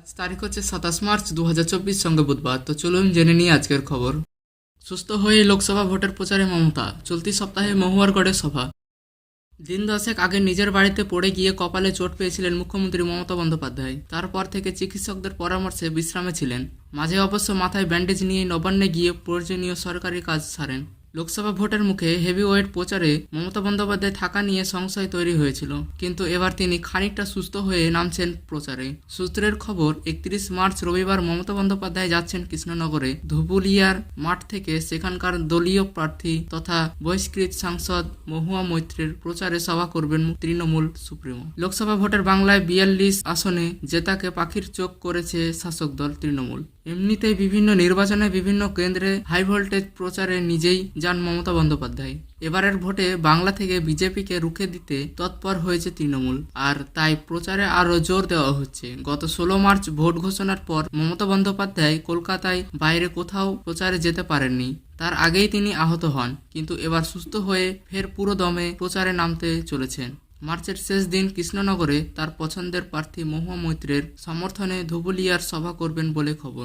আজ তারিখ হচ্ছে সাতাশ মার্চ দু হাজার চব্বিশ সঙ্গে বুধবার। তো চলুন জেনে নিই আজকের খবর। সুস্থ হয়ে লোকসভা ভোটের প্রচারে মমতা, চলতি সপ্তাহে মহুয়ারগড়ে সভা। দিন দশেক আগে নিজের বাড়িতে পড়ে গিয়ে কপালে চোট পেয়েছিলেন মুখ্যমন্ত্রী মমতা বন্দ্যোপাধ্যায়। তারপর থেকে চিকিৎসকদের পরামর্শে বিশ্রামে ছিলেন। মাঝে অবশ্য মাথায় ব্যান্ডেজ নিয়ে নবান্নে গিয়ে প্রয়োজনীয় সরকারি কাজ সারেন। লোকসভা ভোটের মুখে হেভি ওয়েট প্রচারে মমতা বন্দ্যোপাধ্যায় থাকা নিয়ে সংশয় তৈরি হয়েছিল। কিন্তু এবার তিনি খানিকটা সুস্থ হয়ে নামছেন প্রচারে। সূত্রের খবর, একত্রিশ মার্চ রবিবার মমতা বন্দ্যোপাধ্যায় যাচ্ছেন কৃষ্ণনগরে। ধুবুলিয়ার মাঠ থেকে সেখানকার দলীয় প্রার্থী তথা বহিষ্কৃত সাংসদ মহুয়া মৈত্রের প্রচারে সভা করবেন তৃণমূল সুপ্রিমো। লোকসভা ভোটের বাংলায় বিয়াল্লিশ আসনে জেতাকে পাখির চোখ করেছে শাসক দল তৃণমূল। এমনিতেই বিভিন্ন নির্বাচনে বিভিন্ন কেন্দ্রে হাই ভোল্টেজ প্রচারে নিজেই যান মমতা বন্দ্যোপাধ্যায়। এবারের ভোটে বাংলা থেকে বিজেপিকে রুখে দিতে তৎপর হয়েছে তৃণমূল। আর তাই প্রচারে আরও জোর দেওয়া হচ্ছে। গত ষোলো মার্চ ভোট ঘোষণার পর মমতা বন্দ্যোপাধ্যায় কলকাতায় বাইরে কোথাও প্রচারে যেতে পারেননি। তার আগেই তিনি আহত হন, কিন্তু এবার সুস্থ হয়ে ফের পুরো দমে প্রচারে নামতে চলেছেন। মার্চের শেষ দিন কৃষ্ণনগরে তার পছন্দের প্রার্থী মহুয়া মৈত্রের সমর্থনে ধুবুলিয়ার সভা করবেন বলে খবর।